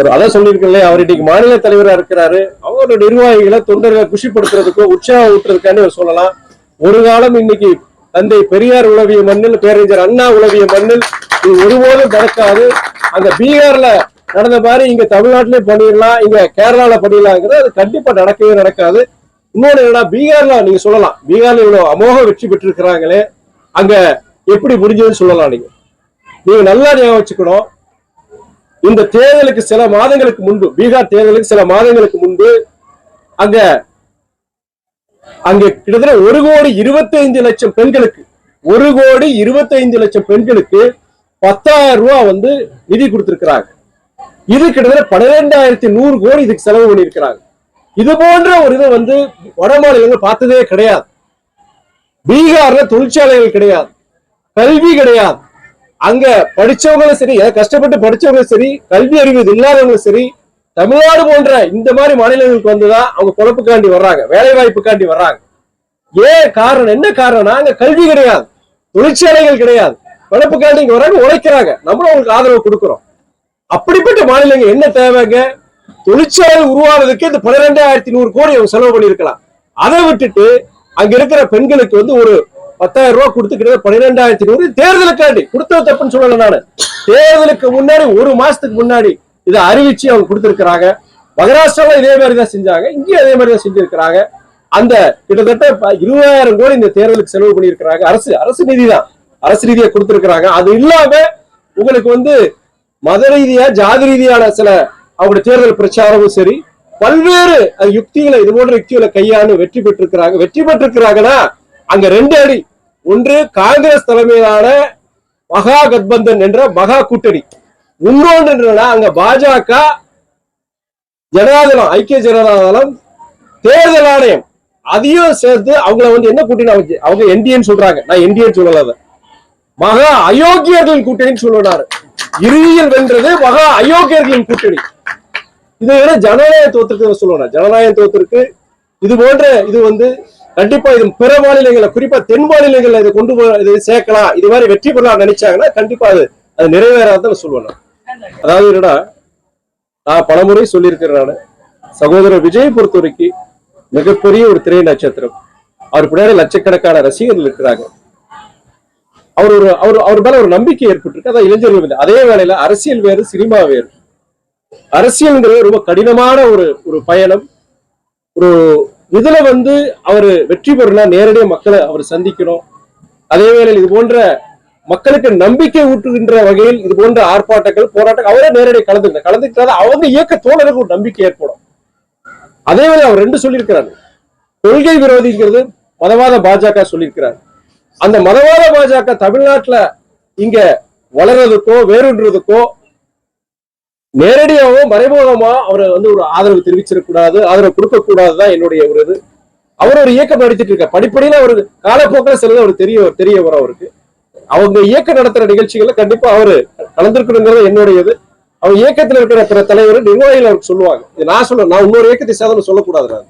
ஒரு அதான் சொல்லியிருக்கல அவர் இன்னைக்கு மாநில தலைவரா இருக்கிறாரு. அவரோட நிர்வாகிகளை தொண்டர்களை குஷிப்படுத்துறதுக்கோ உற்சாகம் ஊட்டுறதுக்கான்னு சொல்லலாம். ஒரு காலம் இன்னைக்கு தந்தை பெரியார் உளவிய மண்ணில் பேரறிஞர் அண்ணா உளவிய மண்ணில் இது ஒருபோதும் நடக்காது. அந்த பீகார்ல நடந்த மாதிரி இங்க தமிழ்நாட்டிலே பண்ணிடலாம் இங்க கேரளால பண்ணிடலாங்கிறது அது கண்டிப்பா நடக்கவே நடக்காது. இன்னொன்னு என்னன்னா பீகார்ல நீங்க சொல்லலாம் பீகார்ல இவ்வளவு அமோக வெற்றி பெற்றிருக்கிறாங்களே அங்க எப்படி முடிஞ்சதுன்னு சொல்லலாம் நீங்க. நீங்க நல்லா ஞாபகம் வச்சுக்கணும். இந்த தேர்தலுக்கு சில மாதங்களுக்கு முன்பு பீகார் தேர்தலுக்கு சில மாதங்களுக்கு முன்பு அங்க அங்க கிட்டத்தட்ட ஒரு கோடி இருபத்தி ஐந்து லட்சம் பெண்களுக்கு ஒரு கோடி இருபத்தி ஐந்து லட்சம் பெண்களுக்கு பத்தாயிரம் ரூபாய் வந்து நிதி கொடுத்திருக்கிறாங்க. இது கிட்டத்தட்ட பன்னிரெண்டாயிரத்தி நூறு கோடி இதுக்கு செலவு பண்ணியிருக்கிறாங்க. இது போன்ற ஒரு இது வந்து வட மாநிலங்கள் பார்த்ததே கிடையாது. பீகார்ல தொழிற்சாலைகள் கிடையாது. கல்வி கிடையாது. அங்க படிச்சவங்களும் சரி கஷ்டப்பட்டு படிச்சவங்களும் சரி கல்வி அறிவு இல்லாதவங்களும் சரி தமிழ்நாடு போன்ற இந்த மாதிரி மாநிலங்களுக்கு வந்துதான் அவங்க பொழப்புக்காண்டி வர்றாங்க வேலை வாய்ப்புக்காண்டி வர்றாங்க. ஏன் காரணம் என்ன காரணம்னா அங்க கல்வி கிடையாது தொழிற்சாலைகள் கிடையாது பொழப்புக்காண்டி இங்க வர்றாங்க உழைக்கிறாங்க. நம்மளும் அவங்களுக்கு ஆதரவு கொடுக்குறோம். அப்படிப்பட்ட மாநிலங்கள் என்ன தேவைங்க தொழிற்சாலை உருவானதுக்கு இந்த பன்னிரெண்டாயிரத்தி நூறு கோடி அவங்க செலவு பண்ணியிருக்கலாம். அதை விட்டுட்டு அங்க இருக்கிற பெண்களுக்கு வந்து ஒரு பத்தாயிரம் ரூபாய் கொடுத்து கிட்ட பன்னிரெண்டாயிரத்தி நூறு. தேர்தலுக்காண்டி கொடுத்தது தப்புன்னு சொல்லல நானு. தேர்தலுக்கு முன்னாடி ஒரு மாசத்துக்கு முன்னாடி இதை அறிவிச்சு அவங்க கொடுத்திருக்கிறாங்க. மகாராஷ்டிரால இதே மாதிரி தான் செஞ்சாங்க. இங்கேயும் அதே மாதிரி தான் செஞ்சிருக்கிறாங்க. அந்த கிட்டத்தட்ட இருபதாயிரம் கோடி இந்த தேர்தலுக்கு செலவு பண்ணியிருக்கிறாங்க. அரசு அரசு நிதி தான். அரசு ரீதியா கொடுத்திருக்கிறாங்க. அது இல்லாம உங்களுக்கு வந்து மத ரீதியா ஜாதி ரீதியான சில அவங்களுடைய தேர்தல் பிரச்சாரமும் சரி பல்வேறு யுக்திகளை இது போன்ற யுக்திகளை கையாண்டு வெற்றி பெற்றிருக்கிறாங்க. வெற்றி பெற்றிருக்கிறாங்கன்னா அங்க ரெண்டு அணி ஒன்று காங்கிரஸ் தலைமையிலான மகா கட்பந்தன் என்ற மகா கூட்டணி. இன்னொன்று என்னன்னா அங்க பாஜக ஜனதாதளம் ஐக்கிய ஜனதாதளம் தேர்தல் ஆணையம். அதையும் சேர்த்து அவங்கள வந்து என்ன கூட்டணி அவங்க அவங்க என்டிஏன்னு சொல்றாங்க. நான் என்டிஏன்னு சொல்லல மகா அயோக்கியர்களின் கூட்டணின்னு சொல்லுறாரு இறுதியில் வென்றது மகா அயோக்கியர்களின் கூட்டணி. இது என்ன சொல்லணும். ஜனநாயக தோத்திருக்கு இது போன்ற இது வந்து கண்டிப்பா இது பிற மாநிலங்களை குறிப்பா தென் மாநிலங்கள்ல இதை கொண்டு போ இது சேர்க்கலாம். இது மாதிரி வெற்றி பெறலாம் நினைச்சாங்கன்னா கண்டிப்பா அது அது நிறைவேறாதுன்னு சொல்லுவேன் நான். அதாவது என்னடா நான் பலமுறை சொல்லியிருக்கிறேன் நானு. சகோதரர் விஜய் பொறுத்த வரைக்கும் மிகப்பெரிய ஒரு திரை நட்சத்திரம். அவர் பின்னாடி லட்சக்கணக்கான ரசிகர்கள் இருக்கிறாங்க. அவர் ஒரு அவர் அவர் மேல ஒரு நம்பிக்கை ஏற்பட்டிருக்கு. அதான் இளைஞர்கள் அதே வேளையில அரசியல் வேறு சினிமா வேறு. அரசியல்ங்கிறது ரொம்ப கடினமான ஒரு ஒரு பயணம். ஒரு இதுல வந்து அவர் வெற்றி பெறலாம் நேரடியாக மக்களை அவர் சந்திக்கணும். அதே வேளையில் இது போன்ற மக்களுக்கு நம்பிக்கை ஊட்டுகின்ற வகையில் இது போன்ற ஆர்ப்பாட்டங்கள் போராட்டங்கள் அவரே நேரடியாக கலந்துக்கிட்ட கலந்துக்கிட்டாத அவங்க இயக்க தோழருக்கு ஒரு நம்பிக்கை ஏற்படும். அதே வேளை அவர் ரெண்டு சொல்லியிருக்கிறாரு. கொள்கை விரோதிங்கிறது மதவாத பாஜக சொல்லியிருக்கிறார். அந்த மதவாத பாஜக தமிழ்நாட்டுல இங்க வளர்றதுக்கோ வேறுன்றதுக்கோ நேரடியாவோ மறைமுகமா அவரை வந்து ஒரு ஆதரவு தெரிவிச்சிடக்கூடாது ஆதரவு கொடுக்க கூடாதுதான் என்னுடைய ஒரு இது. அவர் ஒரு இயக்கம் நடத்திட்டு இருக்க படிப்படியில அவர் காலப்போக்கில் சிலது அவர் தெரிய தெரிய வரும் அவருக்கு. அவங்க இயக்கம் நடத்துற நிகழ்ச்சிகள்ல கண்டிப்பா அவரு கலந்துருக்கணுங்கிறது என்னுடைய இது. அவர் இயக்கத்தில் இருக்கிற பிற தலைவர் நிர்வாகிகள் அவருக்கு சொல்லுவாங்க. இது நான் சொல்ல நான் இன்னொரு இயக்கத்தை சாதனை சொல்லக்கூடாது நான்